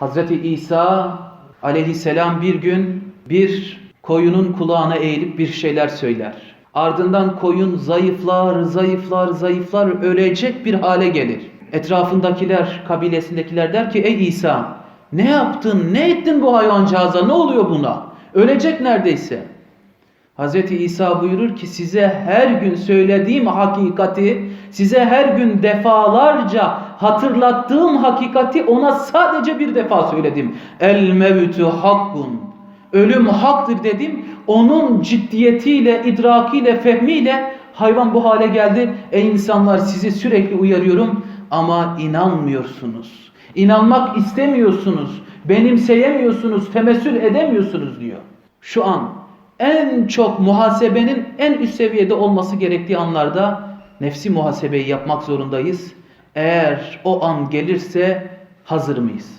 Hazreti İsa aleyhisselam bir gün bir koyunun kulağına eğilip bir şeyler söyler. Ardından koyun zayıflar, zayıflar, zayıflar, ölecek bir hale gelir. Etrafındakiler, kabilesindekiler der ki ey İsa ne yaptın, ne ettin bu hayvancağıza, ne oluyor buna? Ölecek neredeyse. Hazreti İsa buyurur ki size her gün söylediğim hakikati, size her gün defalarca hatırlattığım hakikati ona sadece bir defa söyledim. El mevtü hakkun. Ölüm haktır dedim. Onun ciddiyetiyle, idrakiyle, fehmiyle hayvan bu hale geldi. Ey insanlar sizi sürekli uyarıyorum ama inanmıyorsunuz. İnanmak istemiyorsunuz. Benimseyemiyorsunuz, temessül edemiyorsunuz diyor. Şu an en çok muhasebenin en üst seviyede olması gerektiği anlarda nefsi muhasebeyi yapmak zorundayız. Eğer o an gelirse hazır mıyız?